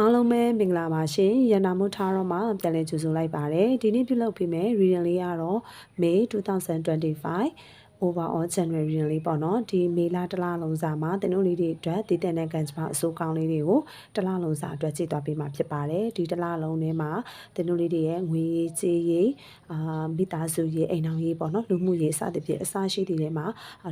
အားလုံးပဲမင်္ဂလာပါရှင်ရန်နာမို့ထားတော့မှပြန်လည်ကြိုဆိုလိုက်ပါတယ်ဒီနေ့ပြုလုပ်ပေးမယ် reading လေးကတော့ May 2025 overall January reading လေးပေါ့နော်ဒီမေလတစ်လလုံးစာမှာတင်တို့လေးတွေအတွက်တည်တဲ့နဲ့ကန်ချမအစိုးကောင်းလေးတွေကိုတစ်လလုံးစာအတွက်ကြည့်သွားပေးမှာဖြစ်ပါတယ်ဒီတစ်လလုံးထဲမှာတင်တို့လေးတွေရဲ့ငွေရေးကြေးရေးအာမိသားစုရေးအိမ်အောင်ရေးပေါ့နော်လူမှုရေးစသဖြင့်အစားရှိတွေထဲမှာ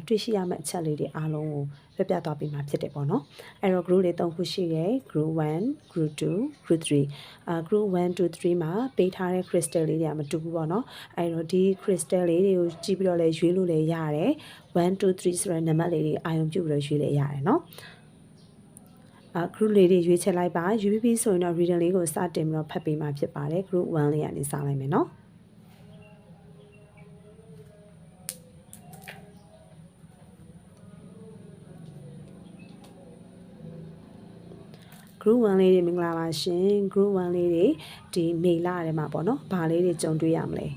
တွေ့ရှိရမယ့်အချက်လေးတွေအားလုံးကို ပြပြသွားပေးမှာဖြစ်တယ်ပေါ့နော်အဲ့တော့ group လေး၃ခုရှိတယ် group 1 group 2 group 3အာ group 1 2 3မှာပေးထားတဲ့ crystal လေးတွေကမတူဘူးပေါ့နော်အဲ့တော့ဒီ crystal လေးတွေကိုကြည့်ပြီးတော့လဲရွေးလို့လည်းရတယ်1 2 3ဆိုတဲ့နံပါတ်လေးတွေအာရုံပြုပြီးတော့ရွေးလည်းရတယ်နော်အာ group လေးတွေရွေးချက်လိုက်ပါ UPP ဆိုရင်တော့ reader လေးကိုစတင်ပြီးတော့ဖတ်ပေးမှာဖြစ်ပါတယ် group 1လေးကနေစလိုက်မယ်နော် group 1လေးတွေမင်္ဂလာပါရှင် group 1လေးတွေဒီမေလထဲမှာပေါ့နော်ဘာလေးတွေကြုံတွေ့ရမလဲ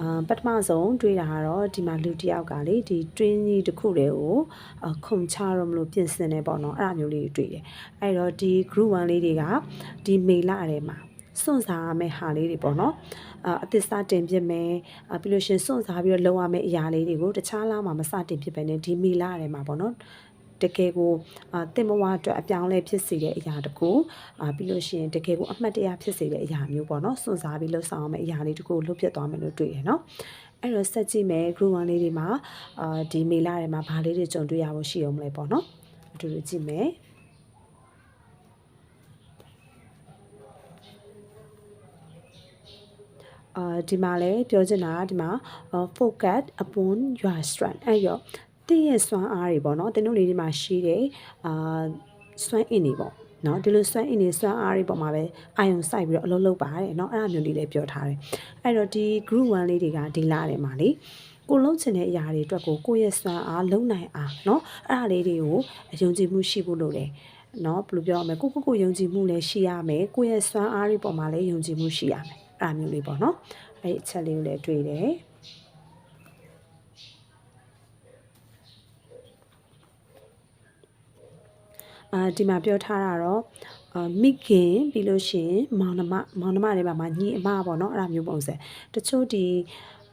အာပထမဆုံးတွေ့တာကတော့ဒီမှာလူတစ်ယောက်ကလေဒီ twin ကြီးတစ်ခုတည်းကိုခုံချတော့မလို့ပြင်ဆင်နေပေါ့နော်အဲ့အမျိုးလေးတွေတွေ့တယ်အဲ့တော့ဒီ group 1လေးတွေကဒီမေလထဲမှာစွန့်စားရမယ့်ဟာလေးတွေပေါ့နော်အအသစ်စတင်ဖြစ်မယ်အပြီးလို့ရှင်စွန့်စားပြီးတော့လုံရမယ့်အရာလေးတွေကိုတခြားလားမှာမစတင်ဖြစ်ပဲねဒီမေလထဲမှာပေါ့နော် တကယ်ကိုအာတင်မဝအတွက်အပြောင်းလဲဖြစ်စေတဲ့အရာတကူအာပြီးလို့ရှိရင်တကယ်ကိုအမှတ်တရဖြစ်စေတဲ့အရာမျိုးပေါ့နော်စွန့်စားပြီးလှုပ်ဆောင်အောင်မယ့်အရာလေးတကူလှုပ်ပြသွားမယ်လို့တွေ့ရနော်အဲ့တော့ဆက်ကြည့်မယ် group 1လေးတွေမှာအာဒီမေလထဲမှာဘာလေးတွေကြုံတွေ့ရဖို့ရှိအောင်မလဲပေါ့နော်အတူတူကြည့်မယ်အာဒီမှာလည်းပြောချင်တာကဒီမှာ focus upon your strength အဲ့ရော တင့်ရဲ့စွမ်းအားတွေပေါ့နော်တင်းတို့လေးတွေမှာရှိတယ်အာစွမ်းအင်တွေပေါ့နော်ဒီလိုစွမ်းအင်တွေစွမ်းအားတွေပေါ်မှာပဲအာယုံစိုက်ပြီးတော့အလုပ်လုပ်ပါတယ်เนาะအဲ့ဒါမျိုးလေးလည်းပြောထားတယ်အဲ့တော့ဒီ group 1လေးတွေကဒီလာတယ်မှာလေကိုလုံးချင်တဲ့အရာတွေအတွက်ကိုကိုယ့်ရဲ့စွမ်းအားလုံနိုင်အားเนาะအဲ့ဒါလေးတွေကိုအယုံကြည်မှုရှိဖို့လိုတယ်နော်ဘယ်လိုပြောရမလဲကိုကိုကိုယုံကြည်မှုလည်းရှိရမယ်ကိုယ့်ရဲ့စွမ်းအားတွေပေါ်မှာလည်းယုံကြည်မှုရှိရမယ်အဲ့ဒါမျိုးလေးပေါ့နော်အဲ့ဒီအချက်လေးကိုလည်းတွေ့တယ် အာဒီမှာပြောထားတာတော့အာမိခင်ပြီးလို့ရှိရင်မောင်နှမမောင်နှမတွေပါမှာညီအမပေါ့နော်အဲ့ဒါမျိုးပုံစံတချို့ဒီ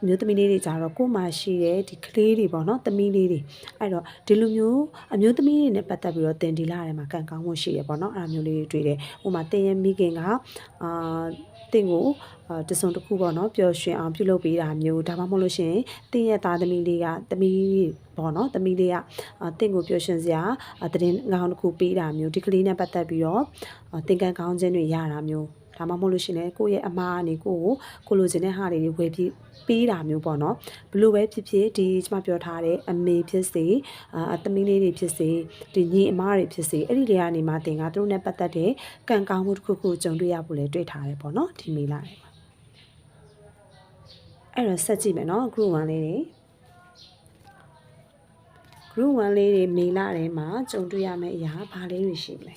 မျိုးသမီးလေးတွေကြတော့ကို့မှာရှိတဲ့ဒီကလေးတွေပေါ့နော်သမီးလေးတွေအဲ့တော့ဒီလိုမျိုးအမျိုးသမီးတွေနဲ့ပတ်သက်ပြီးတော့တင်ဒီလာထဲမှာကန်ကောင်းမှုရှိရပေါ့နော်အဲ့ဒါမျိုးလေးတွေတွေ့တယ်ဟိုမှာတင်ရဲ့မိခင်ကအာတင်ကိုအာတစုံတစ်ခုပေါ့နော်ပျော်ရွှင်အောင်ပြုလုပ်ပေးတာမျိုးဒါမှမဟုတ်လို့ရှိရင်တင်ရဲ့သားသမီးလေးကသမီးပေါ့နော်သမီးလေးကတင့်ကိုပျော်ရွှင်စရာတရင်ကောင်းတစ်ခုပေးတာမျိုးဒီကလေးနဲ့ပတ်သက်ပြီးတော့တင်ကန်ကောင်းခြင်းတွေရတာမျိုး ဒါမှမဟုတ်လို့ရှိရင်ကိုယ့်ရဲ့အမားအနေကိုကိုကိုလိုချင်တဲ့ဟာတွေဝယ်ပြီးပေးတာမျိုးပေါ့နော်ဘလို့ပဲဖြစ်ဖြစ်ဒီကျွန်မပြောထားတဲ့အမေဖြစ်စေအသမီးလေးတွေဖြစ်စေဒီညီအမားတွေဖြစ်စေအဲ့ဒီတွေကနေမှတင်ကသူတို့နဲ့ပတ်သက်တဲ့ကံကောင်းမှုတစ်ခုခုကြုံတွေ့ရဖို့လည်းတွေ့ထားတယ်ပေါ့နော်ဒီမေလာတယ်အဲ့တော့ဆက်ကြည့်မယ်နော် group 1လေးတွေ group 1လေးတွေမေလာထဲမှာကြုံတွေ့ရမယ့်အရာဘာလေးတွေရှိမလဲ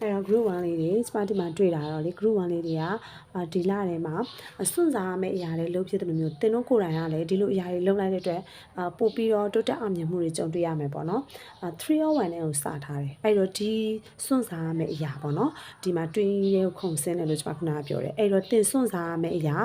အဲ့တော့ group 1လေးတွေစပါတီမှာတွေ့တာတော့လေ group 1လေးတွေကဒီလထဲမှာစွန့်စားရမယ့်အရာတွေလုပ်ဖြစ်တယ်လို့မျိုးတင်တို့ကိုယ်တိုင်ကလည်းဒီလိုအရာတွေလုပ်လိုက်တဲ့အတွက်ပို့ပြီးတော့တိုးတက်အောင်မြင်မှုတွေကြုံတွေ့ရမယ်ပေါ့နော်301နဲ့ကိုစထားတယ်အဲ့တော့ဒီစွန့်စားရမယ့်အရာပေါ့နော်ဒီမှာတွင်းရဲခုံဆင်းတယ်လို့ကျွန်မခုနကပြောတယ်အဲ့တော့တင်စွန့်စားရမယ့်အရာ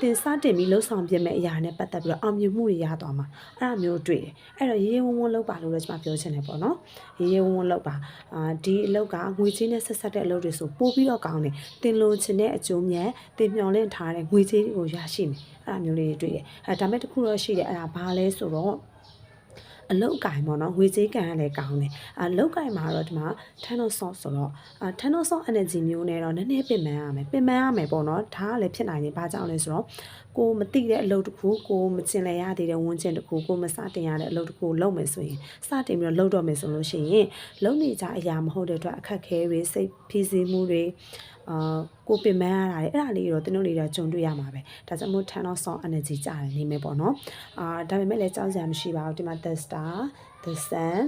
တင်စတင်ပြီးလှုပ်ဆောင်ပြမယ့်အရာနဲ့ပတ်သက်ပြီးတော့အောင်မြင်မှုတွေရသွားမှာအဲ့ဒါမျိုးတွေ့တယ်အဲ့တော့ရေးရေးဝုန်းဝုန်းလုပ်ပါလို့လည်းကျွန်မပြောချင်တယ်ပေါ့နော်ရေးရေးဝုန်းဝုန်းလုပ်ပါအာဒီအလုပ်ကငွေချင်းနဲ့ဆက်ဆက်တဲ့အလုပ်တွေဆိုပို့ပြီးတော့ကောင်းတယ်တင်လိုချင်တဲ့အကျိုးမြတ်တင်မျော်လင့်ထားတဲ့ငွေကြေးကိုရရှိမယ်အဲ့ဒါမျိုးလေးတွေတွေ့တယ်အဲဒါမဲ့တခုတော့ရှိတယ်အဲ့ဒါဘာလဲဆိုတော့ အလုတ်ကင်ပေါ့နော်ငွေကြေးကန်ကလည်းကောင်းတယ်အလုတ်ကင်မှာတော့ဒီမှာ Thanos Sauce ဆိုတော့အ Thanos Sauce energy မျိုးနဲ့တော့နည်းနည်းပင်ပန်းရမယ်ပင်ပန်းရမယ်ပေါ့နော်ဒါကလည်းဖြစ်နိုင်တယ်ဘာကြောင့်လဲဆိုတော့ကိုမသိတဲ့အလုပ်တစ်ခုကိုမကျင်လည်ရသေးတဲ့ဝန်ကျင်တစ်ခုကိုမစတင်ရတဲ့အလုပ်တစ်ခုလုပ်မယ်ဆိုရင်စတင်ပြီးတော့လုပ်တော့မယ်ဆိုလို့ရှိရင်လုပ်နေကြအရာမဟုတ်တဲ့အတွက်အခက်ခဲတွေစိတ်ဖိစီးမှုတွေ အာကိုပင်ပန်းရတာလေအဲ့ဒါလေးတော့တင်းတို့လေးတော့ဂျုံတွေ့ရမှာပဲဒါကြောင့်မို့ turn on song energy ကြတယ်နေမယ်ပေါ့နော်အာဒါပေမဲ့လည်းကြောက်စရာမရှိပါဘူးဒီမှာ the star the sun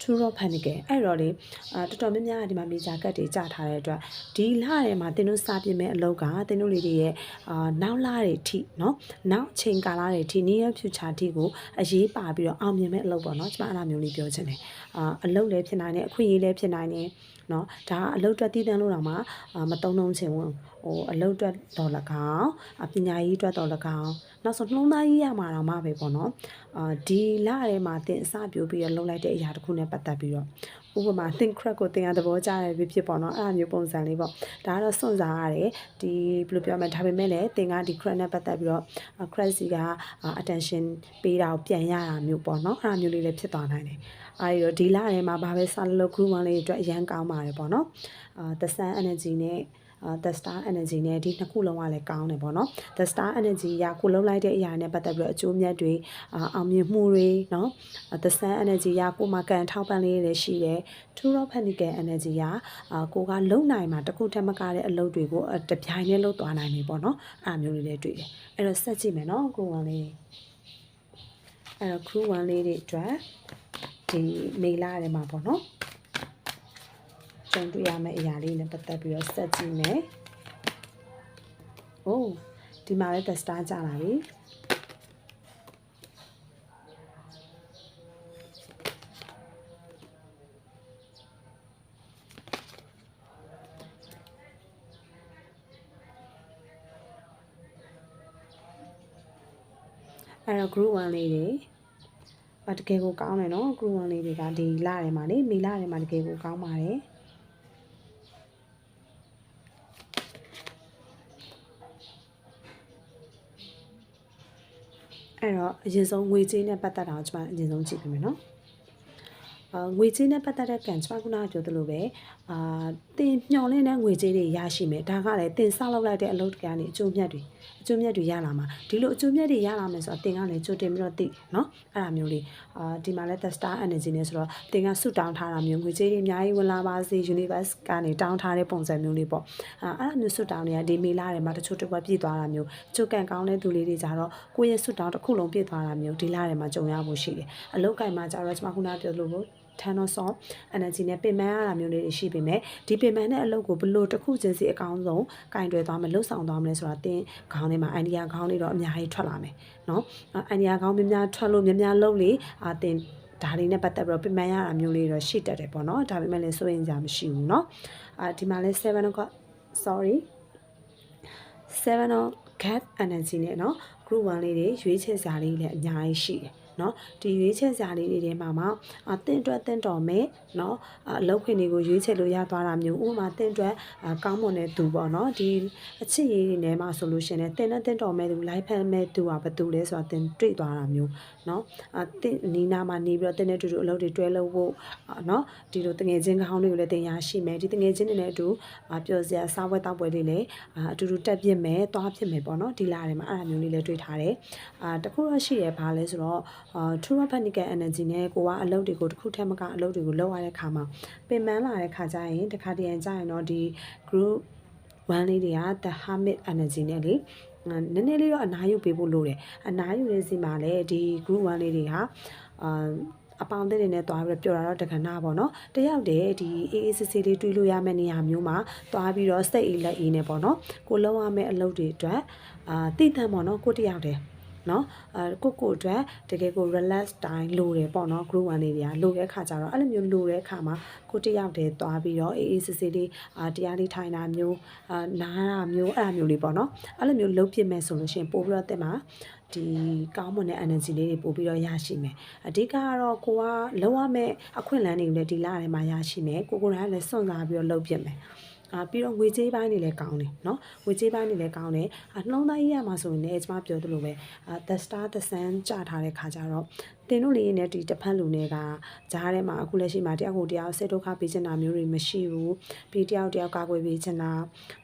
true rock panic အဲ့တော့လေအာတော်တော်များများကဒီမှာမေဂျာကတ်တွေကြာထားတဲ့အတွက်ဒီလထဲမှာတင်းတို့စပြင်မဲ့အလုပ်ကတင်းတို့လေးတွေရဲ့အာနောက်လတွေထိเนาะနောက်အချိန်ကာလတွေထိ near future ထိကိုအရေးပါပြီးတော့အောင်မြင်မဲ့အလုပ်ပေါ့เนาะကျွန်မအဲ့လိုမျိုးလေးပြောချင်တယ်အာအလုပ်လည်းဖြစ်နိုင်တယ်အခွင့်အရေးလည်းဖြစ်နိုင်တယ် เนาะဒါကအလုပ်အတွက်တည်တံ့လို့တော့မှအာမတုံ့နှုံချင်ဘူးဟိုအလုပ်အတွက်တော့၎င်းအပညာရေးအတွက်တော့၎င်းနောက်ဆိုနှလုံးသားရေးရမှာတော့မှပဲပေါ့နော်အာဒီလထဲမှာသင်အစပြိုးပြီးတော့လုံလိုက်တဲ့အရာတစ်ခုနဲ့ပတ်သက်ပြီးတော့ဥပမာ think crack ကိုသင်ရသဘောကျတယ်ဖြစ်ဖြစ်ပေါ့နော်အဲ့လိုမျိုးပုံစံလေးပေါ့ဒါကတော့စွန့်စားရတယ်ဒီဘယ်လိုပြောမလဲဒါပေမဲ့လည်းသင်ကဒီ crack နဲ့ပတ်သက်ပြီးတော့ crack စီက attention ပေးတာကိုပြန်ရတာမျိုးပေါ့နော်အဲ့လိုမျိုးလေးလည်းဖြစ်သွားနိုင်တယ် အဲဒီတော့ဒီလထဲမှာဘာပဲဆက်လို့ group 1လေးအတွက်အရန်ကောင်းပါတယ်ပေါ့နော်အာ the sun energy နဲ့အာ the star energy နဲ့ဒီနှစ်ခုလုံးကလည်းကောင်းတယ်ပေါ့နော် the star energy ကကိုလုံးလိုက်တဲ့အရာနဲ့ပတ်သက်ပြီးတော့အကျိုးမြတ်တွေအာအောင်မြင်မှုတွေနော် the sun energy ကကိုမကန်ထောက်ပံ့လေးတွေလည်းရှိတယ် true rock panical energy ကအာကိုကလုံနိုင်မှာတခုထက်မကတဲ့အလုပ်တွေကိုတပြိုင်တည်းလုပ်သွားနိုင်ပြီပေါ့နော်အဲ့လိုမျိုးလေးလည်းတွေ့တယ်အဲ့တော့ဆက်ကြည့်မယ်နော်ကိုဝန်လေးအဲ့တော့ crew 1လေးတွေအတွက် ဒီမေလာထဲမှာပေါ့နော်ကြုံတွေ့ရမယ့်အရာလေးနဲ့ပတ်သက်ပြီးတော့ဆက်ကြည့်မယ်။အိုးဒီမှာလည်း the star ကြလာပြီ။အဲ့တော့ group 1လေးတွေ အတကယ်ကိုကောင်းတယ်နော် group 1လေးတွေကဒီလထဲမှာလေမေလထဲမှာတကယ်ကိုကောင်းပါတယ်။အဲ့တော့အရင်ဆုံးငွေကြေးနဲ့ပတ်သက်တာကိုကျွန်မအရင်ဆုံးကြည့်ပြမယ်နော်အာငွေကြေးနဲ့ပတ်သက်တဲ့ကံကျွန်မခုနကပြောသလိုပဲအာတင်မျောလင်းတဲ့ငွေကြေးတွေရရှိမယ်ဒါကလည်းတင်ဆောက်လောက်လိုက်တဲ့အလုပ်တွေကနေအကျိုးမြတ်တွေအကျိုးမြတ်တွေရလာမှာဒီလိုအကျိုးမြတ်တွေရလာမယ်ဆိုတော့တင်ကလည်းကြိုတင်ပြီးတော့သိနော်အဲ့ဒါမျိုးလေးအာဒီမှာလည်း the star energy နဲ့ဆိုတော့တင်ကဆုတောင်းထားတာမျိုးငွေကြေးတွေအများကြီးဝင်လာပါစေ universe ကနေတောင်းထားတဲ့ပုံစံမျိုးလေးပေါ့အာအဲ့ဒါမျိုးဆုတောင်းတွေကဒီမေလာတွေမှာတချို့တစ်ခွက်ပြည့်သွားတာမျိုးချုပ်ကန်ကောင်းတဲ့သူလေးတွေကြတော့ကိုယ့်ရဲ့ဆုတောင်းတစ်ခုလုံးပြည့်သွားတာမျိုးဒီလတွေမှာကြုံရဖို့ရှိတယ်အလုတ်ကင်မှာကြတော့ကျွန်မခုနပြောလို့ Thanos Song energy နဲ့ပင်ပန်းရတာမျိုးလေးတွေရှိပေမဲ့ဒီပင်ပန်းတဲ့အလုပ်ကိုဘလို့တစ်ခုချင်းစီအကောင်းဆုံးကင်တွယ်သွားမယ်လှုပ်ဆောင်သွားမယ်ဆိုတာတင်းခေါင်းထဲမှာ idea ခေါင်းလေးတော့အများကြီးထွက်လာမယ်เนาะ idea ခေါင်းများများထွက်လို့များများလုပ်လေအာတင်းဒါလေးနဲ့ပတ်သက်ပြီးတော့ပြင်ပန်းရတာမျိုးလေးတော့ရှိတတ်တယ်ပေါ့နော်ဒါပေမဲ့လည်းစိုးရင်ကြမရှိဘူးเนาะအာဒီမှာလဲ7 o'clock sorry 7 of cat energy နဲ့เนาะ group 1လေးတွေရွေးချယ်စရာလေးလည်းအများကြီးရှိတယ် နော်ဒီရွေးချယ်စရာလေးတွေထဲမှာမှအတင့်အတွက်တင့်တော်မယ်နော်အလောက်ခွင့်တွေကိုရွေးချယ်လို့ရသွားတာမျိုးဥပမာတင့်အတွက်ကောင်းမွန်တဲ့သူပေါ့နော်ဒီအချစ်ရည်တွေထဲမှာဆိုလို့ရှိရင်တင့်နဲ့တင့်တော်မယ်သူလိုက်ဖက်မယ်သူကဘသူလဲဆိုတာတင်တွေ့သွားတာမျိုးနော်အတင့်နီးနာမှာနေပြီးတော့တင့်နဲ့တူတူအလုပ်တွေတွဲလုပ်ဖို့နော်ဒီလိုတငယ်ချင်းကောင်းတွေကိုလည်းတင်ရရှိမယ်ဒီတငယ်ချင်းတွေနဲ့အတူပျော်စရာစားပွဲတောက်ပွဲတွေလည်းအတူတူတက်ပြစ်မယ်သွားဖြစ်မယ်ပေါ့နော်ဒီလာထဲမှာအဲ့ဒါမျိုးလေးလည်းတွေ့ထားတယ်အာတခုတော့ရှိရပါလဲဆိုတော့ true mechanical energy နဲ့ကိုကအလုပ်တွေကိုတစ်ခုထက်မကအလုပ်တွေကိုလုပ်ရတဲ့ခါမှာပင်ပန်းလာတဲ့ခါကျရင်တခါတရံကျရင်တော့ဒီ group 1လေးတွေက the hermit energy နဲ့လေနည်းနည်းလေးတော့အနားယူပေးဖို့လိုတယ်အနားယူနေစီမှာလည်းဒီ group 1လေးတွေကအာအပေါင်းအသင်းတွေနဲ့တွားပြီးတော့ပျော်တာတော့တက္ကနာပေါ့နော်တယောက်တည်းဒီအေးအေးဆေးဆေးလေးတွေးလို့ရမယ့်နေရာမျိုးမှာတွားပြီးတော့စိတ်အေးလက်အေးနဲ့ပေါ့နော်ကိုလုံးရမယ့်အလုပ်တွေအတွက်အာတည်တံ့ပေါ့နော်ကိုတယောက်တည်း နော်အဲကိုကိုအတွက်တကယ်ကို relax time လိုတယ်ပေါ့နော် group 1လေးတွေကလိုတဲ့ခါကျတော့အဲ့လိုမျိုးလိုတဲ့ခါမှာကိုတယောက်တည်းသွားပြီးတော့အေးအေးဆေးဆေးလေးအာတရားလေးထိုင်တာမျိုးအာနားတာမျိုးအဲ့လိုမျိုးလေးပေါ့နော်အဲ့လိုမျိုးလုပ်ပြမယ်ဆိုလို့ရှိရင်ပို့ပြီးတော့တက်မှာဒီကောင်းမွန်တဲ့ energy လေးတွေပို့ပြီးတော့ရရှိမယ်အဓိကကတော့ကိုကလုံးဝမဲ့အခွင့်အလမ်းတွေကိုလည်းဒီလထဲမှာရရှိမယ်ကိုကိုယ်တိုင်လည်းစွန့်စားပြီးတော့လုပ်ပြမယ် အာပြီးတော့ငွေကြေးပိုင်းတွေလည်းကောင်းတယ်เนาะငွေကြေးပိုင်းတွေလည်းကောင်းတယ်အနှလုံးသားကြီးရမှာဆိုရင်လည်းကျွန်မပြောသလိုပဲအာ the star the sun ကြထားတဲ့ခါကျတော့ တင်တို့လေးနဲ့ဒီတစ်ဖက်လူတွေကဂျားထဲမှာအခုလက်ရှိမှာတယောက်ကိုတယောက်စိတ်ဒုက္ခပေးချင်တာမျိုးတွေမရှိဘူးပြီးတယောက်တယောက်ကာကွယ်ပေးချင်တာ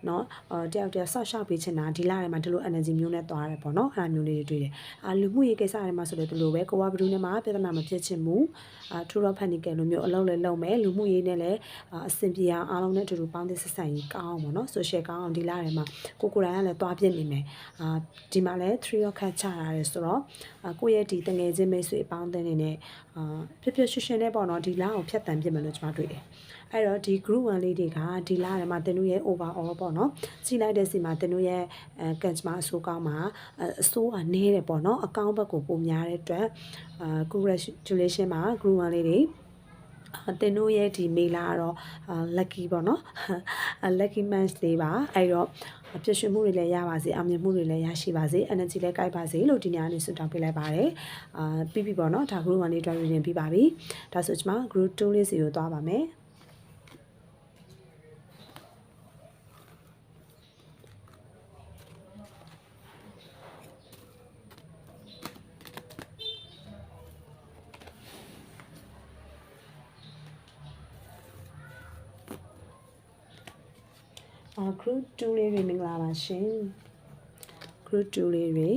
เนาะအော်တယောက်တယောက်ဆော့ရှောက်ပေးချင်တာဒီလထဲမှာဒီလို energy မျိုးနဲ့သွားရတယ်ပေါ့နော်အဲ့ဒါမျိုးလေးတွေတွေ့တယ်အာလူမှုရေးကိစ္စတွေမှာဆိုလည်းဒီလိုပဲကိုကဘယ်သူနဲ့မှပြဿနာမဖြစ်ချင်ဘူးအာထူတော့ဖန်နီကယ်လိုမျိုးအလုပ်လည်းလုပ်မယ်လူမှုရေးနဲ့လည်းအာအဆင်ပြေအောင်အားလုံးနဲ့အတူတူပေါင်းသစ်ဆက်ဆံရေးကောင်းအောင်ပေါ့နော် social ကောင်းအောင်ဒီလထဲမှာကိုကိုယ်တိုင်ကလည်းသွားပြစ်နေမယ်အာဒီမှာလည်း3 of cup ချတာရဲဆိုတော့အာကိုယ့်ရဲ့ဒီတငယ်ချင်းမိတ်ဆွေအ ပေါင်းအသင်းတွေနဲ့အာဖြစ်ဖြစ်ရွှင်ရွှင်နဲ့ပေါ့နော်ဒီလအောင်ဖြတ်တန်ပြစ်မယ်လို့ကျွန်မတွေ့တယ်အဲ့တော့ဒီ group 1လေးတွေကဒီလထဲမှာတင်တို့ရဲ့ overall ပေါ့နော်ကြည့်လိုက်တဲ့စီမှာတင်တို့ရဲ့အဲ customer အဆိုးကောင်းမှာအဆိုးကနည်းတယ်ပေါ့နော်အကောင့်ဘက်ကိုပုံများတဲ့အတွက်အာ congratulation မှာ group 1လေးတွေ တင်တို့ရဲ့ဒီမေလာကတော့ lucky ပေါ့နော် lucky month လေးပါအဲ့တော့ပြည့်ရွှင်မှုတွေလည်းရပါစေအောင်မြင်မှုတွေလည်းရရှိပါစေ energy လည်းကိုက်ပါစေလို့ဒီညနေဆုတောင်းပေးလိုက်ပါတယ်အာပြီးပြီပေါ့နော်ဒါ group 1လေး drive reading ပြီးပါပြီဒါဆိုကျွန်မ group 2လေးစီကိုသွားပါမယ်အာ group 2လေးတွေမင်္ဂလာပါရှင် group 2လေးတွေ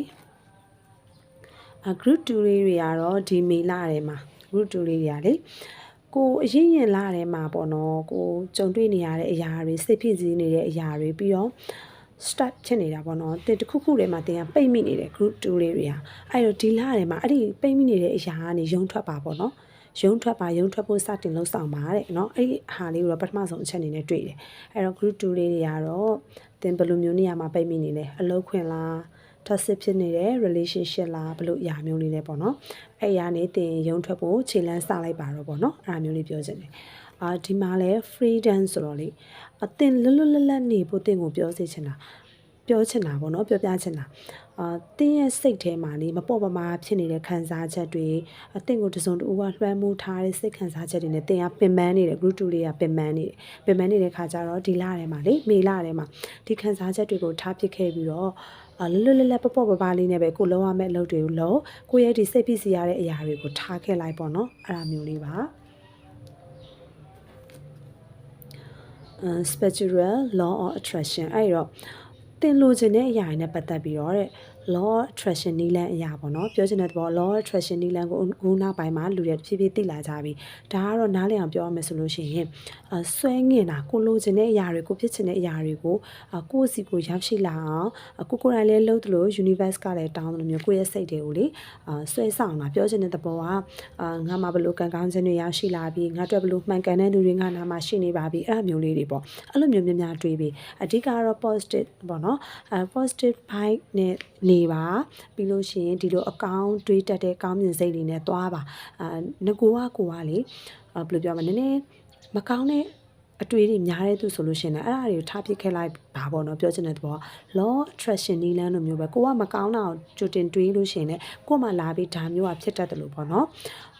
အာ group 2လေးတွေကတော့ဒီမေလထဲမှာ group 2လေးတွေကလေကိုအရင်ရင်လာထဲမှာပေါ့နော်ကိုကြုံတွေ့နေရတဲ့အရာတွေစိတ်ဖြစ်စည်းနေတဲ့အရာတွေပြီးတော့ start ဖြစ်နေတာပေါ့နော်တင်တစ်ခုခုထဲမှာတင်ကပိတ်မိနေတဲ့ group 2လေးတွေဟာအဲ့တော့ဒီလထဲမှာအဲ့ဒီပိတ်မိနေတဲ့အရာကနေရုံထွက်ပါပေါ့နော် ရုံထွက်ပါရုံထွက်ဖို့စတင်လှုပ်ဆောင်ပါတဲ့เนาะအဲ့ဒီဟာလေးကိုတော့ပထမဆုံးအချက်အနေနဲ့တွေ့တယ်အဲ့တော့ group 2လေးတွေကတော့တင်ဘယ်လိုမျိုးနေရာမှာပိတ်မိနေလဲအလုပ်ခွင်လား toxic ဖြစ်နေတဲ့ relationship လားဘလို့အရာမျိုးလေးလဲပေါ့နော်အဲ့အရာနေတင်ရုံထွက်ဖို့ခြေလန်းစလိုက်ပါတော့ပေါ့နော်အဲ့ဒါမျိုးလေးပြောချင်တယ်အာဒီမှာလဲ freedom ဆိုတော့လေအတင်လွတ်လွတ်လပ်လပ်နေဖို့တင်ကိုပြောစေချင်တာပြောချင်တာပေါ့နော်ပြောပြချင်တာ အာတင်းရဲ့စိတ်ထဲမှာနေမပေါ့ပမာဖြစ်နေတဲ့ခံစားချက်တွေအတင့်ကိုတစုံတူကလွှမ်းမိုးထားတဲ့စိတ်ခံစားချက်တွေနဲ့တင်ကပင်ပန်းနေတယ် group 2လေးကပင်ပန်းနေတယ်ပင်ပန်းနေတဲ့ခါကျတော့ဒီလထဲမှာလေမေလထဲမှာဒီခံစားချက်တွေကိုထားပစ်ခဲ့ပြီးတော့အလွတ်လွတ်လပ်ပပပပလေးနဲ့ပဲကိုလုံးရမယ့်အလုပ်တွေကိုလုံးကိုရဲ့ဒီစိတ်ဖြစ်စီရတဲ့အရာတွေကိုထားခဲ့လိုက်ပေါ့နော်အဲ့ဒါမျိုးလေးပါ uh, spiritual law of attraction အဲ့တော့ တင်လိုချင်တဲ့အရာတွေနဲ့ပတ်သက်ပြီးတော့တဲ့ law of attraction နီလန်အရာပေါ့နော်ပြောချင်တဲ့သဘော law of attraction နီလန်ကိုခုနောက်ပိုင်းမှာလူတွေဖြည်းဖြည်းသိလာကြပြီဒါကတော့နားလည်အောင်ပြောရမယ်ဆိုလို့ရှိရင်အဆွဲငင်တာကိုလိုချင်တဲ့အရာတွေကိုဖြစ်ချင်တဲ့အရာတွေကိုကိုယ့်စီကိုရောက်ရှိလာအောင်ကိုကိုယ်တိုင်လည်းလှုပ်သလို universe ကလည်းတောင်းတယ်မျိုးကိုယ့်ရဲ့စိတ်တွေကိုလေဆွဲဆောင်တာပြောချင်တဲ့သဘောကငါမှဘလို့ကံကောင်းခြင်းတွေရောက်ရှိလာပြီငါတို့ဘလို့မှန်ကန်တဲ့လူတွေငါနာမှာရှိနေပါပြီအဲ့လိုမျိုးလေးတွေပေါ့အဲ့လိုမျိုးများများတွေးပြီးအဓိကတော့ positive ပေါ့နော်အဲ positive vibe နဲ့ နေပါပြီးလို့ရှိရင်ဒီလိုအကောင်းတွေးတတ်တဲ့ကောင်းမြင်စိတ်တွေနဲ့သွားပါအာငကိုကကိုကလေဘယ်လိုပြောမလဲနည်းနည်းမကောင်းတဲ့အတွေ့အကြုံများတဲ့သူဆိုလို့ရှိရင်လည်းအဲ့ဒါတွေကိုထားပစ်ခဲ့လိုက်ပါပေါ့နော်ပြောချင်တဲ့သဘော law attraction နီးလန်းလိုမျိုးပဲကိုကမကောင်းတာကိုကြိုတင်တွေးလို့ရှိရင်လည်းကို့မှာလာပြီးဒါမျိုးကဖြစ်တတ်တယ်လို့ပေါ့နော်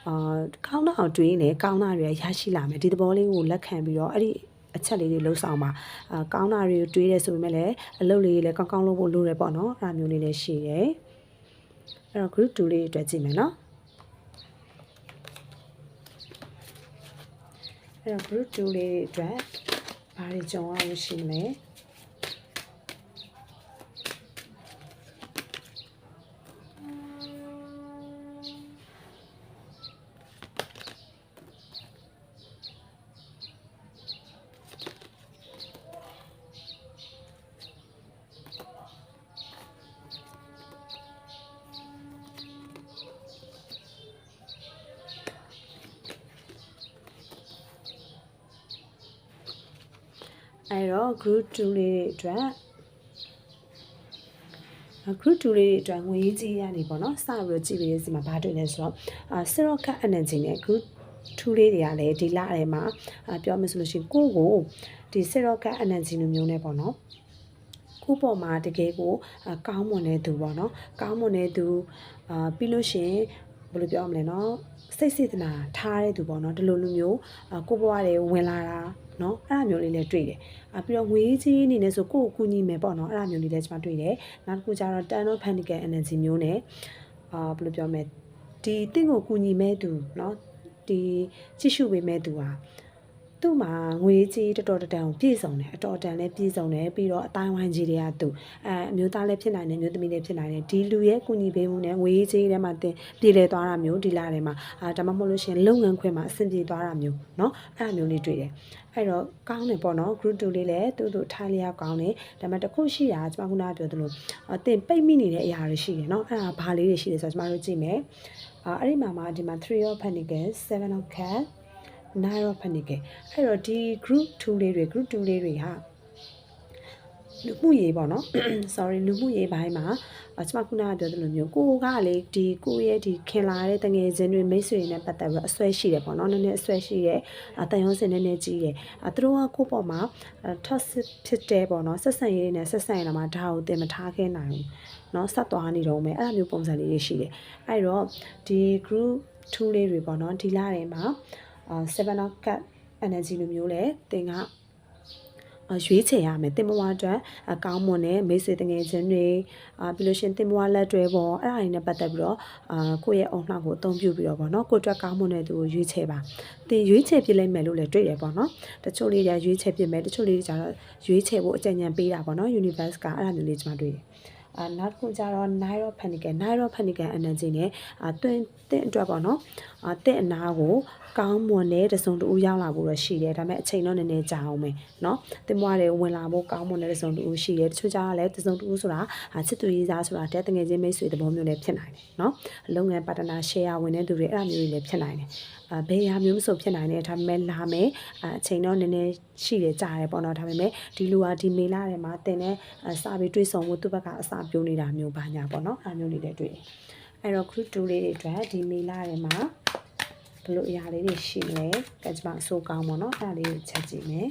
အာကောင်းတာအောင်တွေးနေကောင်းတာတွေရရှိလာမယ်ဒီသဘောလေးကိုလက်ခံပြီးတော့အဲ့ဒီ အချက်လေးတွေလှုပ်ဆောင်ပါအာကောင်းတာတွေကိုတွေးရဲဆိုပေမဲ့လည်းအလုပ်လေးတွေလည်းကောင်းကောင်းလုပ်ဖို့လိုတယ်ပေါ့နော်အဲ့ဒါမျိုးလေးလည်းရှိတယ်အဲ့တော့ group 2လေးအတွက်ကြည့်မယ်နော်အဲ့တော့ group 2လေးအတွက်ဘာတွေကြုံရလို့ရှိမလဲ အဲ့တော့ group 2လေးတွေအတွက် group 2လေးတွေအတွက်ငွေရေးကြီးရနေပေါ့နော်စပြီးတော့ကြည့်ပြီးရစီမှာဘာတွေ့လဲဆိုတော့အာ zero cut energy နဲ့ group 2လေးတွေကလည်းဒီလထဲမှာပြောမယ်ဆိုလို့ရှိရင်ကိုကိုဒီ zero cut energy လိုမျိုးနဲ့ပေါ့နော်ကိုပေါ်မှာတကယ်ကိုကောင်းမွန်တဲ့သူပေါ့နော်ကောင်းမွန်တဲ့သူအာပြီးလို့ရှိရင် ဘယ်လိုပြောမလဲနော်စိတ်စေတနာထားတဲ့သူပေါ့နော်ဒီလိုလူမျိုးကိုဘွားတွေဝင်လာတာနော်အဲ့လိုမျိုးလေးလည်းတွေ့တယ်အပြီးတော့ငွေကြီးအနေနဲ့ဆိုကိုယ့်ကိုကူညီမယ်ပေါ့နော်အဲ့လိုမျိုးလေးလည်းကျွန်မတွေ့တယ်နောက်တစ်ခုကျတော့ turn on panical energy မျိုးနဲ့အာဘယ်လိုပြောမလဲဒီတင့်ကိုကူညီမဲ့သူနော်ဒီချစ်ရှုပေးမဲ့သူဟာ သူ့မှာငွေကြီးတော်တော်တန်ကိုပြည့်စုံတယ်အတော်တန်လည်းပြည့်စုံတယ်ပြီးတော့အတိုင်းဝိုင်းကြီးတွေကသူအဲအမျိုးသားလည်းဖြစ်နိုင်တယ်မျိုးသမီးလည်းဖြစ်နိုင်တယ်ဒီလူရဲ့ကူညီပေးမှုနဲ့ငွေကြီးထဲမှာတင်ပြည်လဲသွားတာမျိုးဒီလာထဲမှာအာဒါမှမဟုတ်လို့ရှိရင်လုပ်ငန်းခွင်မှာအဆင်ပြေသွားတာမျိုးเนาะအဲ့အမျိုးလေးတွေ့တယ်အဲ့တော့ကောင်းတယ်ပေါ့နော် group 2လေးလည်းတူတူထိုင်လျောက်ကောင်းတယ်ဒါပေမဲ့တစ်ခုရှိတာကျွန်မခုနကပြောသလိုအတင်ပိတ်မိနေတဲ့အရာတွေရှိတယ်เนาะအဲ့ဒါဘာလေးတွေရှိတယ်ဆိုတော့ကျွန်မတို့ကြည့်မယ်အာအဲ့ဒီမှာမှာဒီမှာ3 of pentacles 7 of cups neuropanicke အဲ့တော့ဒီ group 2လေးတွေ group 2လေးတွေဟာလူမှုရေးပေါ့နော် sorry လူမှုရေးပိုင်းမှာအကျွန်မခုနကပြောသလိုမျိုးကိုကလေဒီကိုရဲ့ဒီခင်လာတဲ့တငယ်ချင်းတွေမိတ်ဆွေတွေနဲ့ပတ်သက်ပြီးအဆွဲရှိတယ်ပေါ့နော်နည်းနည်းအဆွဲရှိတယ်အတန်ရုံးစင်နည်းနည်းကြီးတယ်သူတို့ကကိုပေါ့မှာ toxic ဖြစ်တယ်ပေါ့နော်ဆက်ဆံရေးတွေနဲ့ဆက်ဆံရတာမှာဒါကိုသင်မထားခဲ့နိုင်ဘူးနော်ဆက်သွားနေတော့မယ်အဲ့လိုမျိုးပုံစံလေးရှိတယ်အဲ့တော့ဒီ group 2လေးတွေပေါ့နော်ဒီလတွေမှာ 7 of cup energy လိုမျိုးလဲတင်ကရွေးချယ်ရမယ်တင်မွားအတွက်အကောင်းမွန်တဲ့မိတ်ဆွေတငယ်ချင်းတွေအာပြီးလို့ရှင်တင်မွားလက်တွဲပေါ့အဲ့ဒါတွေနဲ့ပတ်သက်ပြီးတော့အာကိုယ့်ရဲ့အုံနှောက်ကိုအသုံးပြုပြီးတော့ပေါ့နော်ကိုယ့်အတွက်ကောင်းမွန်တဲ့သူကိုရွေးချယ်ပါတင်ရွေးချယ်ပြလိုက်မယ်လို့လည်းတွေ့ရပေါ့နော်တချို့လေးတွေရွေးချယ်ပြမယ်တချို့လေးတွေကျတော့ရွေးချယ်ဖို့အကြံဉာဏ်ပေးတာပေါ့နော် universe ကအဲ့ဒါမျိုးလေးကျွန်မတွေ့တယ် အာနောက်တစ်ခုကျတော့ Nairo Panical Nairo Panical energy နဲ့အာတွင်တဲ့အတွက်ပေါ့နော်အာတဲ့အနာကိုကောင်းမွန်တဲ့တစုံတူရောက်လာဖို့ရရှိတယ်ဒါပေမဲ့အချိန်တော့နည်းနည်းကြာအောင်မယ်เนาะတင်မွားတွေဝင်လာဖို့ကောင်းမွန်တဲ့တစုံတူရှိတယ်တချို့ကြတော့လည်းတစုံတူဆိုတာအာချစ်သူရေးစားဆိုတာတဲ့တငယ်ချင်းမိတ်ဆွေသဘောမျိုးလည်းဖြစ်နိုင်တယ်เนาะအလုပ်ငန်းပါတနာ share ဝင်တဲ့သူတွေအဲ့အမျိုးတွေလည်းဖြစ်နိုင်တယ်အာ ဘယ်ရာမျိုးမဆိုဖြစ်နိုင်တယ်ဒါပေမဲ့လာမယ်အချိန်တော့နည်းနည်းရှိတယ်ကြာတယ်ပေါ့နော်ဒါပေမဲ့ဒီလူဟာဒီမေလာထဲမှာတင်တဲ့စာပေတွေးဆောင်မှုသူ့ဘက်ကအစာပြိုးနေတာမျိုးပါညာပေါ့နော်အဲ့မျိုးလေးတွေတွေ့တယ်အဲ့တော့ group 2လေးတွေအတွက်ဒီမေလာထဲမှာဘယ်လိုအရာလေးတွေရှိလဲကကြမအဆိုးကောင်းပေါ့နော်အဲ့ဒါလေးကိုချက်ကြည့်မယ်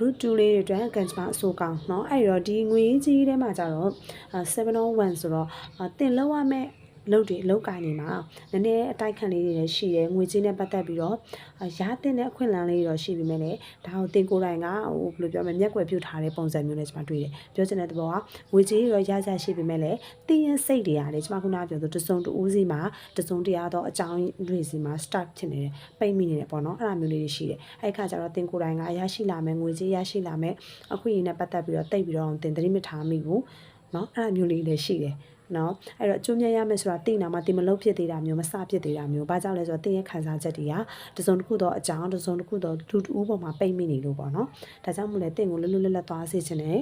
group 2လေးတွေအတွက်ကန်ချမအဆိုးကောင်းเนาะအဲ့တော့ဒီငွေကြီးထဲမှာကျတော့701ဆိုတော့တင်လောက်ရမယ့် လုပ်တွေအလုပ်ကိုင်းနေမှာနည်းနည်းအတိုက်ခံလေးတွေလည်းရှိတယ်ငွေချင်းနဲ့ပတ်သက်ပြီးတော့ရာတင်တဲ့အခွင့်အလမ်းလေးတွေတော့ရှိပြီမဲ့လေဒါကိုတင်ကိုယ်တိုင်ကဟိုဘယ်လိုပြောမလဲမျက်ကွယ်ပြုထားတဲ့ပုံစံမျိုးနဲ့ကျွန်မတွေ့တယ်ပြောချင်တဲ့သဘောကငွေကြီးရောရရရှိပြီမဲ့လေတင်းရင်စိတ်တွေရတယ်ကျွန်မခုနကပြောဆိုတစုံတူးစီမှာတစုံတရားတော့အကြောင်းတွေစီမှာ start ဖြစ်နေတယ်ပိတ်မိနေတယ်ပေါ့နော်အဲ့ဒါမျိုးလေးတွေရှိတယ်အဲ့ခါကျတော့တင်ကိုယ်တိုင်ကရရှိလာမယ်ငွေကြီးရရှိလာမယ်အခွင့်အရေးနဲ့ပတ်သက်ပြီးတော့တိတ်ပြီးတော့တင်သတိမထားမိဘူးเนาะအဲ့ဒါမျိုးလေးလည်းရှိတယ် နော်အဲ့တော့အကျိုးမြတ်ရမယ်ဆိုတာသိနာမှတင်မလုပ်ဖြစ်သေးတာမျိုးမစဖြစ်သေးတာမျိုးဘာကြောင့်လဲဆိုတော့တင်ရဲ့ခံစားချက်တွေကတစုံတစ်ခုတော့အကြောင်းတစုံတစ်ခုတော့လူတူပေါ်မှာပိတ်မိနေလို့ပေါ့နော်ဒါကြောင့်မို့လဲတင်ကိုလွတ်လွတ်လပ်လပ်သွားစေချင်တဲ့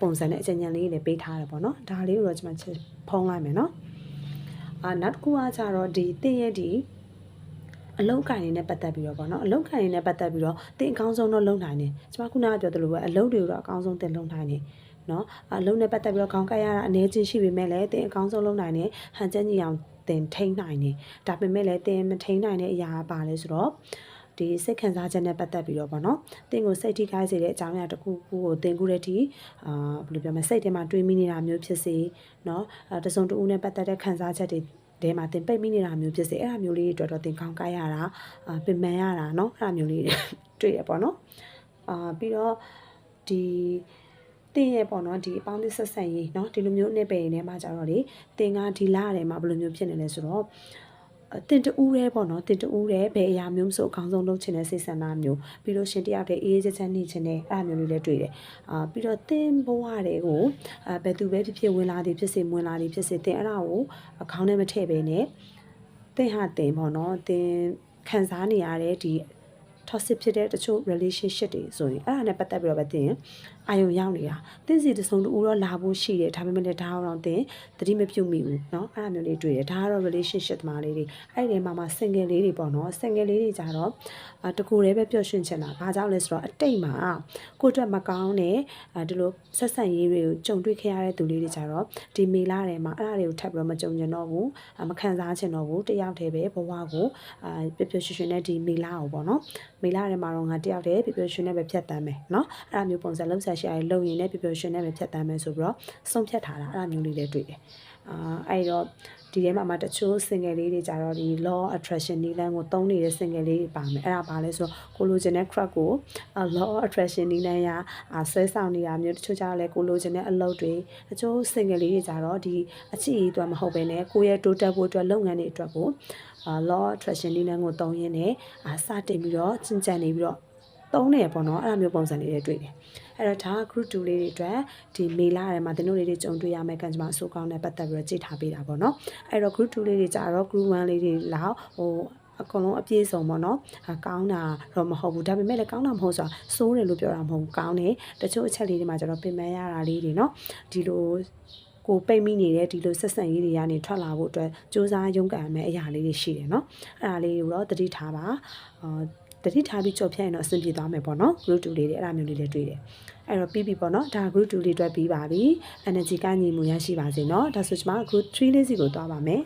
ပုံစံနဲ့အကြံဉာဏ်လေးတွေပေးထားတယ်ပေါ့နော်ဒါလေးကိုတော့ကျွန်မဖုံးလိုက်မယ်နော်အာနောက်တစ်ခုကကြတော့ဒီတင်ရဲ့ဒီအလုတ်ကိုင်နေနဲ့ပတ်သက်ပြီးတော့ပေါ့နော်အလုတ်ကိုင်နေနဲ့ပတ်သက်ပြီးတော့တင်အကောင်းဆုံးတော့လုံနိုင်တယ်ကျွန်မခုနကပြောသလိုပဲအလုတ်တွေကိုတော့အကောင်းဆုံးတင်လုံနိုင်တယ် နော်အလုံးနဲ့ပတ်သက်ပြီးတော့ခေါင်းကပ်ရတာအနေချင်းရှိပေမဲ့လည်းတင်အကောင်းဆုံးလုပ်နိုင်တယ်ဟန်ချက်ညီအောင်တင်ထိန်းနိုင်တယ်ဒါပေမဲ့လည်းတင်မထိန်းနိုင်တဲ့အရာပါလဲဆိုတော့ဒီစိတ်ခံစားချက်နဲ့ပတ်သက်ပြီးတော့ဗောနော်တင်ကိုစိတ်ထိခိုက်စေတဲ့အကြောင်းအရာတစ်ခုခုကိုတင်ကူတဲ့ဒီအာဘယ်လိုပြောမလဲစိတ်ထဲမှာတွေးမိနေတာမျိုးဖြစ်စေเนาะတစုံတူနဲ့ပတ်သက်တဲ့ခံစားချက်တွေတဲမှာတင်ပိတ်မိနေတာမျိုးဖြစ်စေအဲ့ဒါမျိုးလေးတွေအတွက်တော့တင်ကောင်းကိုက်ရတာအာပင်ပန်းရတာเนาะအဲ့ဒါမျိုးလေးတွေတွေ့ရပေါ့နော်အာပြီးတော့ဒီ တင်ရဲ့ပေါ့နော်ဒီအပေါင်းသစ်ဆက်ဆံရေးเนาะဒီလိုမျိုးနှစ်ပယ်နေမှာကြတော့လေတင်ကဒီလာရတယ်မှာဘယ်လိုမျိုးဖြစ်နေလဲဆိုတော့တင်တူးရဲပေါ့နော်တင်တူးရဲဘယ်အရာမျိုးဆိုအကောင်းဆုံးလုပ်ချင်တဲ့စိတ်ဆန္ဒမျိုးပြီးလို့ရှင်တယောက်တည်းအေးအေးချမ်းချမ်းနေချင်တဲ့အဲ့အမျိုးလေးလည်းတွေ့တယ်အာပြီးတော့တင်ဘဝတွေကိုအဲဘယ်သူပဲဖြစ်ဖြစ်ဝင်လာသည်ဖြစ်စေမဝင်လာသည်ဖြစ်စေတင်အဲ့ဒါကိုအကောင်းနဲ့မထည့်ပဲနဲ့တင်ဟာတင်ပေါ့နော်တင်ခံစားနေရတဲ့ဒီ toxic ဖြစ်တဲ့တချို့ relationship တွေဆိုရင်အဲ့ဒါနဲ့ပတ်သက်ပြီးတော့ပဲတင် အာယုံရောက်နေတာတင်းစီတစုံတူတော့လာဖို့ရှိတယ်ဒါပေမဲ့လည်းဒါတော့တင်သတိမပြုတ်မိဘူးเนาะအဲ့ဒါမျိုးလေးတွေ့တယ်ဒါကတော့ relationship သမားလေးတွေအဲ့ဒီမှာမှာ single လေးတွေပေါ့နော် single လေးတွေကြတော့အတကူတည်းပဲပျော်ရွှင်ချင်တာဘာကြောင့်လဲဆိုတော့အတိတ်မှာကိုယ့်အတွက်မကောင်းတဲ့အဲဒီလိုဆက်ဆံရေးတွေကိုကြုံတွေ့ခဲ့ရတဲ့သူလေးတွေကြတော့ဒီမေလာထဲမှာအဲ့ဒါတွေကိုထပ်ပြီးတော့မကြုံကျင်တော့ဘူးမခံစားချင်တော့ဘူးတယောက်တည်းပဲဘဝကိုအာပျော်ပျော်ရွှင်ရွှင်နဲ့ဒီမေလာကိုပေါ့နော် မေလာထဲမှာတော့ငါတယောက်တည်းပျော်ပျော်ရွှင်နဲ့ပဲဖြတ်တမ်းမယ်เนาะအဲ့ဒါမျိုးပုံစံလုံးဆက် ရှာရလုံရင်လည်းပျော်ပျော်ရွှင်နဲ့ပဲဖြတ်တမ်းမယ်ဆိုပြီးတော့ဆုံးဖြတ်ထားတာအဲ့ဒါမျိုးလေးလည်းတွေ့တယ်အာအဲ့တော့ဒီထဲမှာမှတချို့ single လေးတွေကြတော့ဒီ law attraction နည်းလမ်းကိုသုံးနေတဲ့ single လေးတွေပါမယ်အဲ့ဒါပါလဲဆိုတော့ကိုလိုချင်တဲ့ crack ကို law attraction နည်းလမ်းရဆွဲဆောင်နေတာမျိုးတချို့ကြတော့လဲကိုလိုချင်တဲ့အလုပ်တွေတချို့ single လေးတွေကြတော့ဒီအချစ်ကြီးတော့မဟုတ်ဘဲနဲ့ကိုယ့်ရဲ့တိုးတက်ဖို့အတွက်လုပ်ငန်းတွေအတွက်ကို law attraction နည်းလမ်းကိုသုံးရင်းနဲ့စတင်ပြီးတော့ကျင့်ကြံနေပြီးတော့သုံးနေပေါ့နော်အဲ့လိုမျိုးပုံစံလေးတွေတွေ့တယ် အဲ့တော့ဒါ group 2လေးတွေအတွက်ဒီမေလာထဲမှာသင်တို့လေးတွေကြုံတွေ့ရမယ့်ကံကြမ္မာအဆိုးကောင်းနဲ့ပတ်သက်ပြီးတော့ကြည့်ထားပေးတာပေါ့နော်အဲ့တော့ group 2လေးတွေကြတော့ group 1လေးတွေလောက်ဟိုအကုန်လုံးအပြည့်စုံပေါ့နော်ကောင်းတာတော့မဟုတ်ဘူးဒါပေမဲ့လည်းကောင်းတာမဟုတ်ဆိုတာစိုးတယ်လို့ပြောတာမဟုတ်ဘူးကောင်းတယ်တချို့အချက်လေးတွေမှာကျတော့ပြင်ပန်းရတာလေးတွေเนาะဒီလိုကိုပိတ်မိနေတဲ့ဒီလိုဆက်ဆံရေးတွေကနေထွက်လာဖို့အတွက်စူးစမ်းရုန်းကန်မယ်အရာလေးတွေရှိတယ်เนาะအဲ့ဒါလေးကိုတော့တတိထားပါအာ တတိထားပြီးကြော်ဖြတ်ရင်တော့အဆင်ပြေသွားမယ်ပေါ့နော် group 2လေးတွေအဲ့ဒါမျိုးလေးလည်းတွေ့တယ်အဲ့တော့ပြီးပြီပေါ့နော်ဒါ group 2လေးတွေ့ပြီးပါပြီ energy ကညီမှုရရှိပါစေနော်ဒါဆိုကျွန်မ group 3လေးစီကိုသွားပါမယ်